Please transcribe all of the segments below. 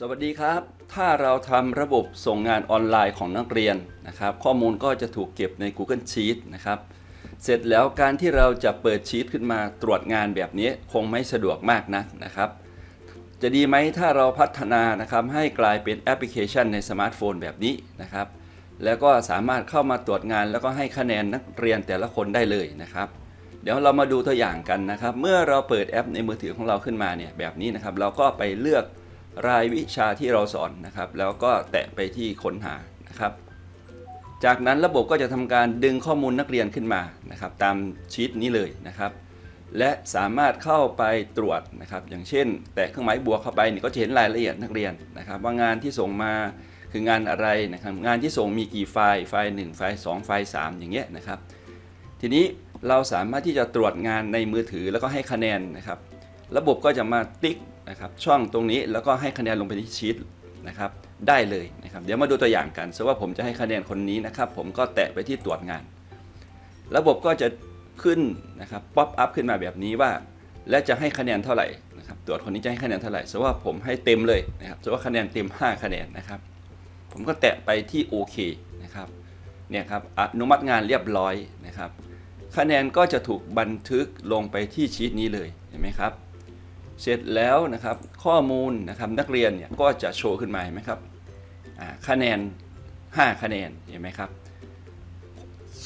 สวัสดีครับ ถ้าเราทำระบบส่งงานออนไลน์ของนักเรียนนะครับ ข้อมูลก็จะถูกเก็บใน Google Sheet นะครับ เสร็จแล้วการที่เราจะเปิดชีตขึ้นมาตรวจงานแบบนี้คงไม่สะดวกมากนักนะครับ จะดีไหมถ้าเราพัฒนานะครับให้กลายเป็นแอปพลิเคชันในสมาร์ทโฟนแบบนี้นะครับ แล้วก็สามารถเข้ามาตรวจงานแล้วก็ให้คะแนนนักเรียนแต่ละคนได้เลยนะครับ เดี๋ยวเรามาดูตัวอย่างกันนะครับ เมื่อเราเปิดแอปในมือถือของเราขึ้นมาเนี่ยแบบนี้นะครับ เราก็ไปเลือก รายวิชาที่เราสอนนะครับ แล้วก็แตะไปที่ค้นหานะครับ จากนั้นระบบก็จะทำการดึงข้อมูลนักเรียนขึ้นมานะครับ ตามชีตนี้เลยนะครับ และสามารถเข้าไปตรวจนะครับ อย่างเช่น แตะเครื่องหมายบวกเข้าไปนี่ก็จะเห็นรายละเอียดนักเรียนนะครับ ว่างานที่ส่งมาคืองานอะไรนะครับ งานที่ส่งมีกี่ไฟล์ไฟล์ 1 ไฟล์ 2 ไฟล์ 3 อย่างเงี้ยนะครับ ทีนี้เราสามารถที่จะตรวจงานในมือถือแล้วก็ให้คะแนนนะครับ ระบบก็จะมาติ๊กนะครับช่องตรงนี้แล้วก็ให้คะแนนลงไปที่ชีตนะครับได้เลยนะครับเดี๋ยวมาดูตัวอย่างกันสมมติว่าผมจะให้คะแนนคนนี้นะครับ ผมก็แตะไปที่ตรวจงาน ระบบก็จะขึ้นนะครับป๊อปอัพขึ้นมาแบบนี้ว่า และจะให้คะแนนเท่าไหร่นะครับตรวจคนนี้จะให้คะแนนเท่าไหร่สมมติว่าผมให้เต็มเลยนะครับสมมติว่าคะแนนเต็ม 5 คะแนนนะครับ ผมก็แตะไปที่โอเคนะครับเนี่ยครับอนุมัติงานเรียบร้อยนะครับ คะแนนก็จะถูกบันทึกลงไปที่ชีตนี้เลยเห็นไหมครับ เสร็จแล้วนะครับข้อมูลนะครับนักเรียนเนี่ยก็จะโชว์ขึ้นมาเห็นไหมครับคะแนน 5 คะแนนเห็นไหมครับ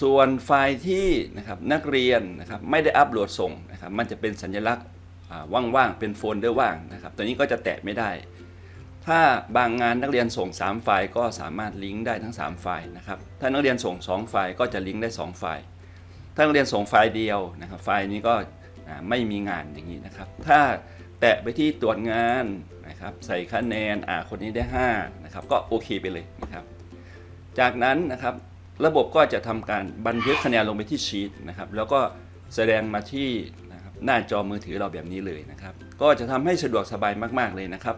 ส่วนไฟล์ที่นะครับนักเรียนนะครับไม่ได้อัปโหลดส่งนะครับมันจะเป็นสัญลักษณ์ว่างๆเป็นโฟลเดอร์ว่างนะครับตัวนี้ก็จะแตะไม่ได้ ถ้าบางงานนักเรียนส่ง 3 ไฟล์ก็สามารถลิงก์ได้ทั้ง 3 ไฟล์นะครับถ้านักเรียนส่ง 2 ไฟล์ก็จะลิงก์ได้ 2 ไฟล์ ถ้านักเรียนส่งไฟล์เดียวนะครับไฟล์นี้ก็ไม่มีงานอย่างนี้นะครับ ถ้า แตะไปที่ตรวจงานนะครับใส่คะแนนอ่าคนนี้ได้5นะครับก็โอเคไปเลยนะครับ จากนั้นนะครับระบบก็จะทำการบันทึกคะแนนลงไปที่ชีตนะครับแล้วก็แสดงมาที่นะครับหน้าจอมือถือเราแบบนี้เลยนะครับ ก็จะทำให้สะดวกสบายมากๆเลยนะครับ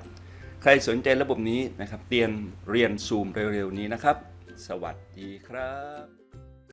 ใครสนใจระบบนี้นะครับเตรียมเรียนซูมเร็วๆนี้นะครับ สวัสดีครับ